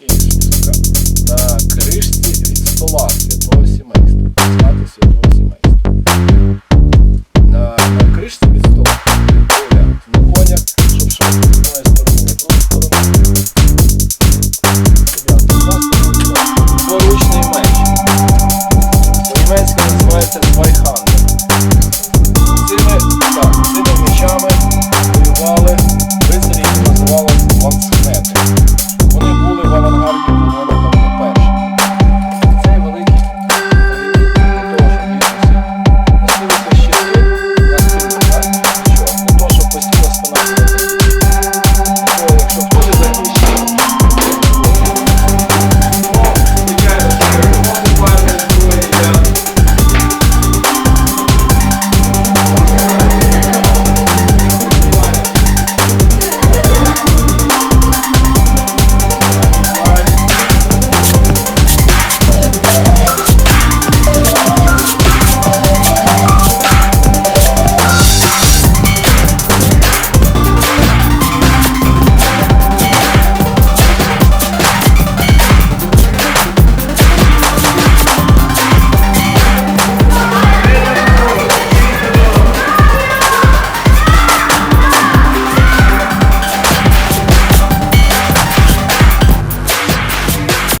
На кришці від стола святого сімейства. Свято святого сімейства. На, на кришці від стола поля на коня, щоб шов з одної сторони на другу сторону. Поручний меч. По-німецьки називається Двайха.